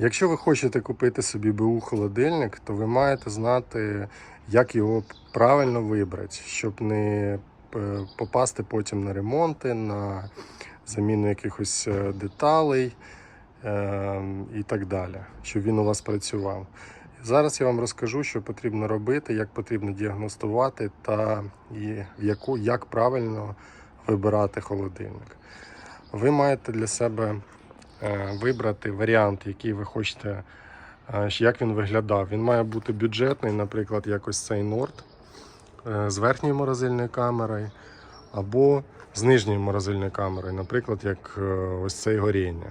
Якщо ви хочете купити собі БУ холодильник, то ви маєте знати, як його правильно вибрати, щоб не е, попасти потім на ремонти, на заміну якихось е, деталей е, і так далі, щоб він у вас працював. Зараз я вам розкажу, що потрібно робити, як потрібно діагностувати та і як правильно вибирати холодильник. Ви маєте для себе вибрати варіант, який ви хочете, е, як він виглядав. Він має бути бюджетний, наприклад, якось цей Nord е, з верхньою морозильною камерою, або з нижньою морозильною камерою, наприклад, як е, ось цей горіння.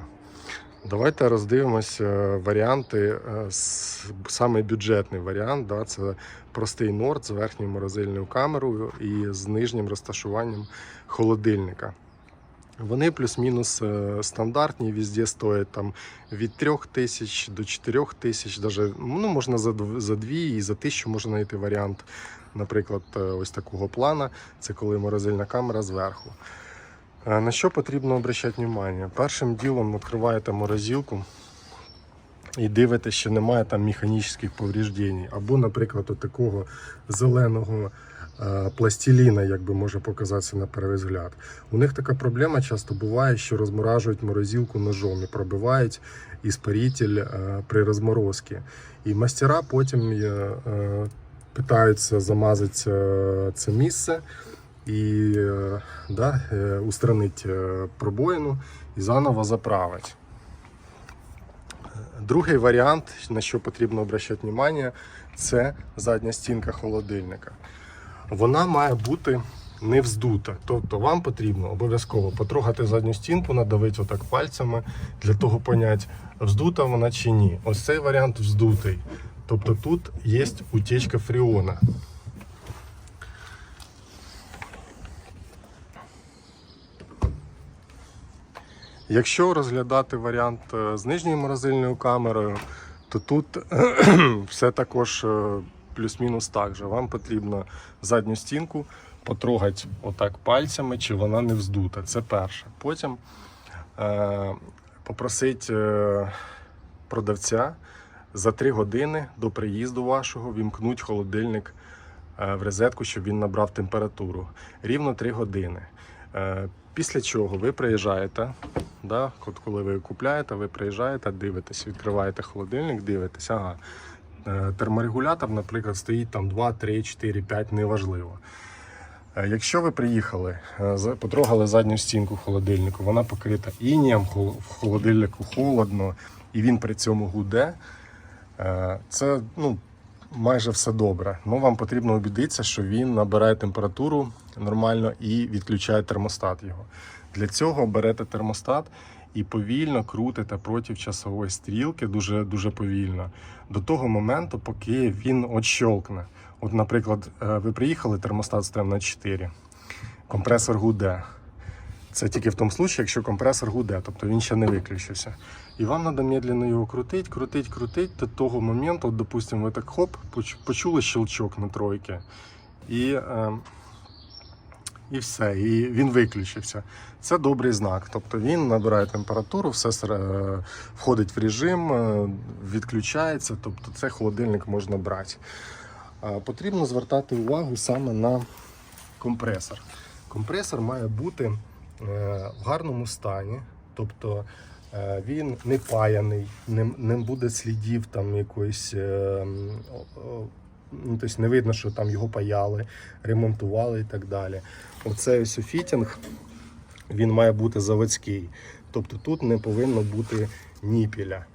Давайте роздивимося е, варіанти. е, Саме бюджетний варіант да, це простий Nord з верхньою морозильною камерою і з нижнім розташуванням холодильника. Вони плюс-мінус е, стандартні, везде стоять там від 3 тисяч до 4 тисяч, даже, ну, можна за, за 2 і за 1000 можна знайти варіант, наприклад, е, ось такого плана. Це коли морозильна камера зверху. Е, На що потрібно обращати увагу? Першим ділом відкриваєте морозилку і дивитесь, що немає там механічних повреждень. Або, наприклад, от такого зеленого пластиліна, як би може показатися на перший взгляд. У них така проблема часто буває, що розморажують морозилку ножом і пробивають іспаритель е, при розморозці. І мастера потім е, е, питаються замазати е, це місце і е, да, е, устранить е, пробоїну і заново заправить. Другий варіант, на що потрібно обращати увагу, це задня стінка холодильника. Вона має бути не вздута. Тобто вам потрібно обов'язково потрогати задню стінку, надавити отак пальцями для того поняти, вздута вона чи ні. Ось цей варіант вздутий. Тобто тут є утечка фріона. Якщо розглядати варіант е, з нижньою морозильною камерою, то тут все також е, плюс-мінус так же. Вам потрібно задню стінку потрогати отак пальцями, чи вона не вздута. Це перше. Потім е, попросити е, продавця за 3 години до приїзду вашого вімкнуть холодильник е, в розетку, щоб він набрав температуру. Рівно 3 години. Е, Після чого ви приїжджаєте, да, от коли ви купляєте, ви приїжджаєте, дивитесь, відкриваєте холодильник, дивитесь, ага, терморегулятор, наприклад, стоїть там 2, 3, 4, 5, неважливо. Е, Якщо ви приїхали, е, потрогали задню стінку холодильнику, вона покрита інієм, в холодильнику холодно, і він при цьому гуде, е, це ну, майже все добре. Ну, вам потрібно убідитися, що він набирає температуру нормально і відключає термостат його. Для цього берете термостат і повільно крутите проти часової стрілки, дуже, дуже повільно, до того моменту, поки він отщолкне. От, наприклад, е, ви приїхали, термостат стояв на 4, компресор гуде. Це тільки в тому случаї, якщо компресор гуде, тобто він ще не виключився. І вам треба медленно його крутити, крутити, крутити до того моменту, от, допустимо, ви так хоп, почули щелчок на тройки. І, е, і все, і він виключився. Це добрий знак. Тобто він набирає температуру, все входить в режим, е, відключається, тобто це холодильник можна брати. Е, Потрібно звертати увагу саме на компресор. Компресор має бути е, в гарному стані, тобто е, він не паяний, не, не буде слідів там якоїсь. Ну, тобто не видно, що там його паяли, ремонтували і так далі. Оцей ось фітінг, він має бути заводський. Тобто тут не повинно бути ніпіля.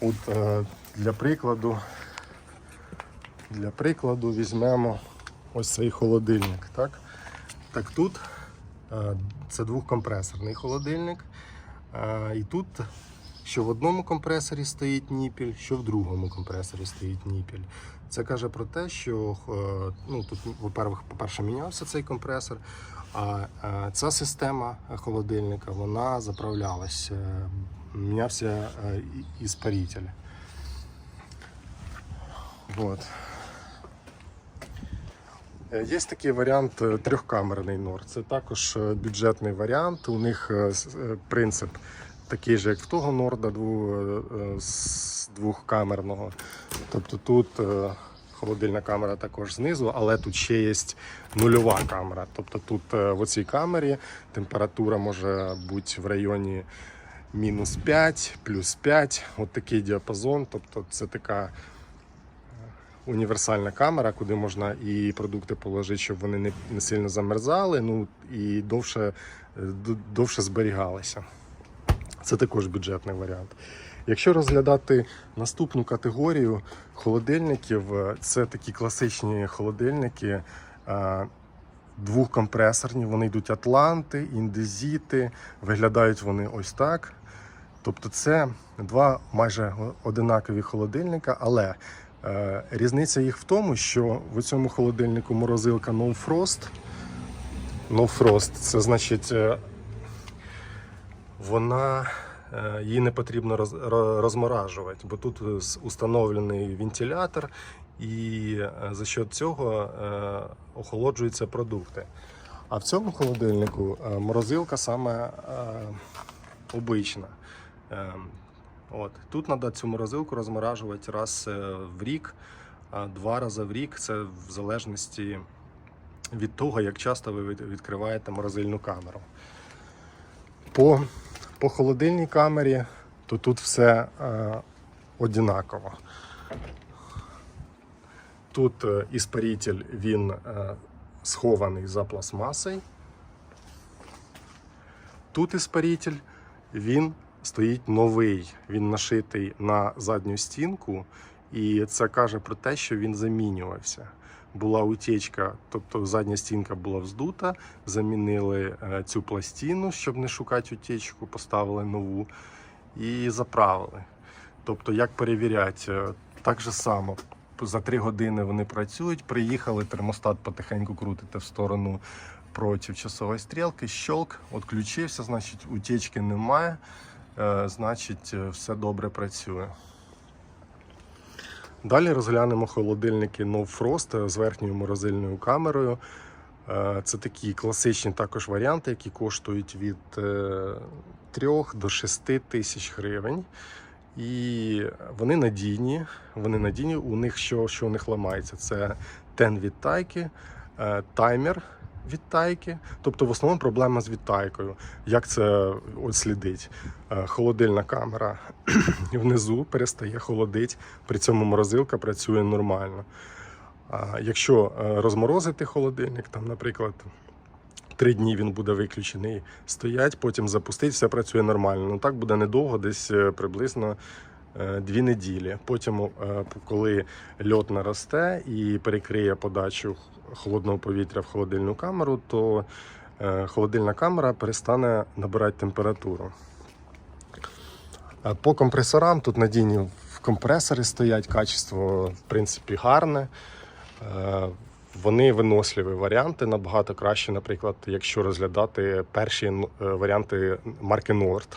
От е, для прикладу, для прикладу візьмемо ось цей холодильник. Так, так тут е, це двохкомпресорний холодильник. Е, І тут, що в одному компресорі стоїть ніпіль, що в другому компресорі стоїть ніпіль. Це каже про те, що е, ну, тут, по-перше, мінявся цей компресор, а е, ця система холодильника вона заправлялась, е, мінявся іспаритель. Вот. Є такий варіант трьохкамерний нор. Це також бюджетний варіант. У них принцип такий же, як в того Норда е, з двохкамерного. Тобто тут е, холодильна камера також знизу, але тут ще є нульова камера. Тобто тут е, в оцій камері температура може бути в районі мінус 5, плюс 5, от такий діапазон. Тобто це така е, універсальна камера, куди можна і продукти положити, щоб вони не, сильно замерзали, ну і довше, е, довше зберігалися. Це також бюджетний варіант. Якщо розглядати наступну категорію холодильників, е, це такі класичні холодильники. е, Двохкомпресорні, вони йдуть Атланти, індезіти, виглядають вони ось так. Тобто це два майже одинакові холодильника, але е, різниця їх в тому, що в цьому холодильнику морозилка No Frost. No Frost це значить, вона е, її не потрібно розморажувати, бо тут е, установлений вентилятор, і е, за счет цього охолоджуються продукти. А в цьому холодильнику морозилка саме обична. От. Тут треба цю морозилку розморажувати раз в рік, два рази в рік. Це в залежності від того, як часто ви відкриваєте морозильну камеру. По, по холодильній камері, то тут все е, однаково. Тут е, іспаритель він е, схований за пластмасою. Тут іспаритель він стоїть новий. Він нашитий на задню стінку, і це каже про те, що він замінювався. Була утечка, тобто задня стінка була вздута, замінили е, цю пластину, щоб не шукати утечку, поставили нову і заправили. Тобто, як перевіряти, Е, так же само. За три години вони працюють, приїхали, термостат потихеньку крутите в сторону проти часової стрілки, щелк, відключився, значить утечки немає, е, значить все добре працює. Далі розглянемо холодильники No Frost з верхньою морозильною камерою. Е, Це такі класичні також варіанти, які коштують від 3 до 6 тисяч гривень. І вони надійні. Вони надійні. У них що, що у них ламається? Це тен від тайки, е, таймер від тайки. Тобто, в основному проблема з відтайкою. Як це от слідить? Е, Холодильна камера внизу перестає холодити, при цьому морозилка працює нормально. А якщо е, розморозити холодильник, там, наприклад, три дні він буде виключений, стоять, потім запустить, все працює нормально. Ну так буде недовго, десь е, приблизно е, дві неділі. Потім, е, коли льот наросте і перекриє подачу холодного повітря в холодильну камеру, то е, холодильна камера перестане набирати температуру. Е, По компресорам тут надійні компресори стоять, качество в принципі гарне. Е, Вони виносливі варіанти набагато краще, наприклад, якщо розглядати перші варіанти марки Nord.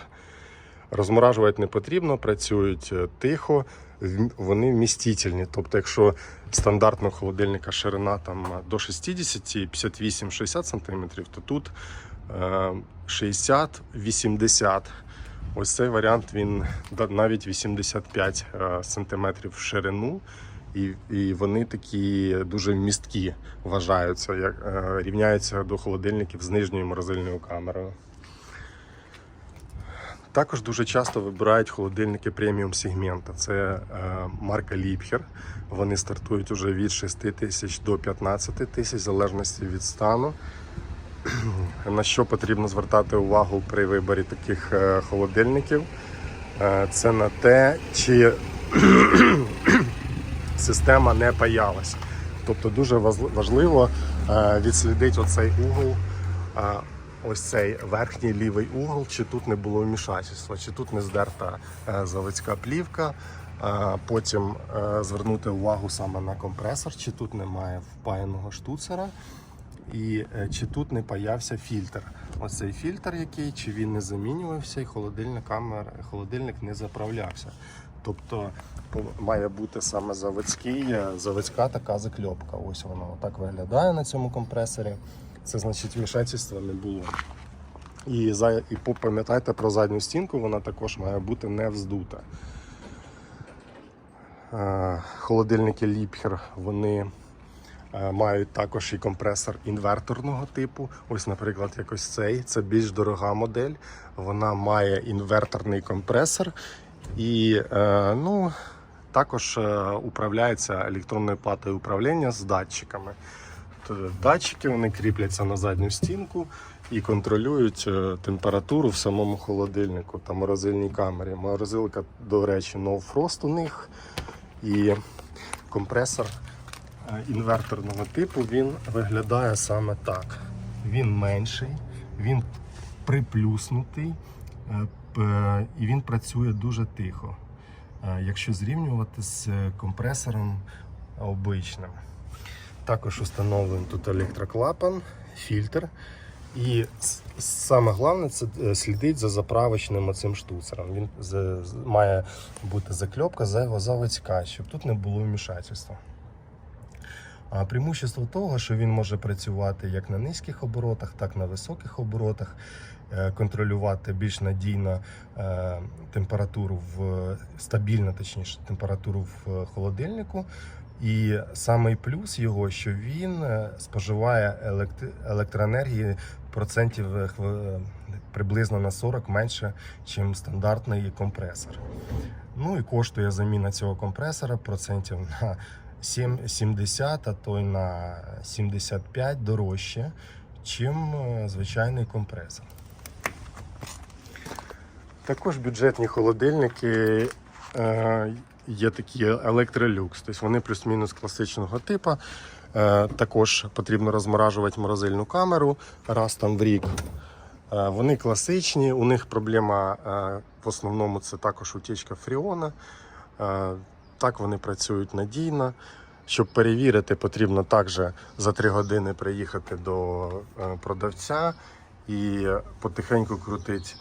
Розморажувати не потрібно, працюють тихо, вони вмістительні. Тобто, якщо стандартного холодильника ширина там до 60, 58-60 см, то тут е, 60-80 Ось цей варіант він навіть 85 е, сантиметрів в ширину, і, і вони такі дуже місткі вважаються, як е, рівняються до холодильників з нижньою морозильною камерою. Також дуже часто вибирають холодильники преміум сегмента. Це е, марка Liebherr. Вони стартують уже від 6 тисяч до 15 тисяч, в залежності від стану. На що потрібно звертати увагу при виборі таких е, холодильників? Е, Це на те, чи система не паялась. Тобто дуже важливо відслідити оцей угол, ось цей верхній лівий угол, чи тут не було вмішательства, чи тут не здерта е, заводська плівка. Е, Потім е, звернути увагу саме на компресор, чи тут немає впаяного штуцера. І чи тут не паявся фільтр? Оцей фільтр, який, чи він не замінювався, і холодильна камера, холодильник не заправлявся. Тобто має бути саме заводський, заводська така закльопка. Ось вона отак виглядає на цьому компресорі. Це значить вмішательства не було. І, і пам'ятайте про задню стінку, вона також має бути не вздута. Е, Холодильники Liebherr, вони е, мають також і компресор інверторного типу. Ось, наприклад, якось цей. Це більш дорога модель. Вона має інверторний компресор і е, ну, також управляється електронною платою управління з датчиками. Т- Датчики вони кріпляться на задню стінку і контролюють е, температуру в самому холодильнику та морозильній камері. Морозилка, до речі, No Frost у них. І компресор е, інверторного типу він виглядає саме так. Він менший, він приплюснутий е, і він працює дуже тихо. е, Якщо зрівнювати з компресором обичним. Також встановлений тут електроклапан, фільтр. І саме головне це е, слідить за заправочним оцим штуцером. Він має бути закльопка за його заводська, щоб тут не було вмішательства. А преимущество того, що він може працювати як на низьких оборотах, так і на високих оборотах, е, контролювати більш надійно е, температуру в стабільно, точніше, температуру в холодильнику. І самий плюс його, що він е, споживає електроенергії процентів е, приблизно на 40 менше, ніж стандартний компресор. Ну і коштує заміна цього компресора процентів на 7, 70, а то й на 75 дорожче, чим е, звичайний компресор. Також бюджетні холодильники е, є такі електролюкс, тобто вони плюс-мінус класичного типу. Е, також потрібно розморажувати морозильну камеру раз там в рік. Е, вони класичні, у них проблема е, в основному це також утічка фріона. Так вони працюють надійно. Щоб перевірити, потрібно також за 3 години приїхати до продавця і потихеньку крутити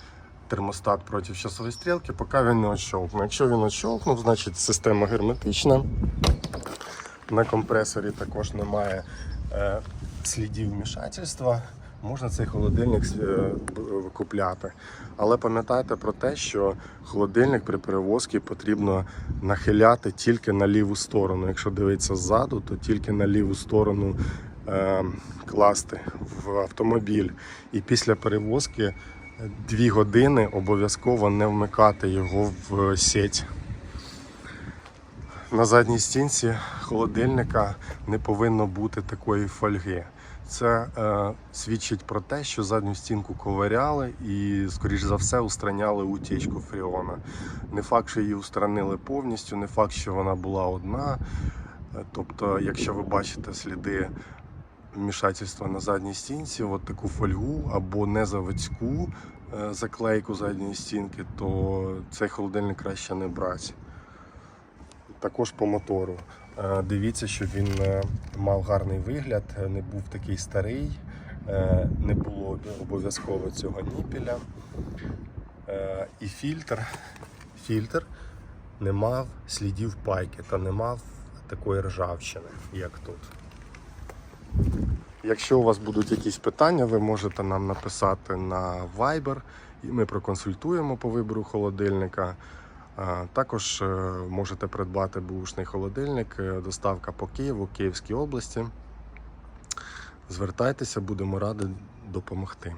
термостат проти часової стрілки, поки він не очолкне. Якщо він очолкнув, значить система герметична. На компресорі також немає е, слідів вмішательства. Можна цей холодильник е, купляти. Але пам'ятайте про те, що холодильник при перевозці потрібно нахиляти тільки на ліву сторону. Якщо дивитися ззаду, то тільки на ліву сторону е, класти в автомобіль. І після перевозки дві години обов'язково не вмикати його в сеть. На задній стінці холодильника не повинно бути такої фольги. Це е, свідчить про те, що задню стінку ковиряли і, скоріш за все, устраняли утічку фріона. Не факт, що її устранили повністю, не факт, що вона була одна. Е, Тобто, якщо ви бачите сліди вмішательства на задній стінці, от таку фольгу або незаводську е, заклейку задньої стінки, то цей холодильник краще не брати. Також по мотору. Е, Дивіться, щоб він е, мав гарний вигляд, не був такий старий, не було обов'язково цього ніпіля. І фільтр, фільтр не мав слідів пайки та не мав такої ржавчини, як тут. Якщо у вас будуть якісь питання, ви можете нам написати на Viber, і ми проконсультуємо по вибору холодильника. Також е, можете придбати бушний холодильник, е, доставка по Києву, Київській області. Звертайтеся, будемо раді допомогти.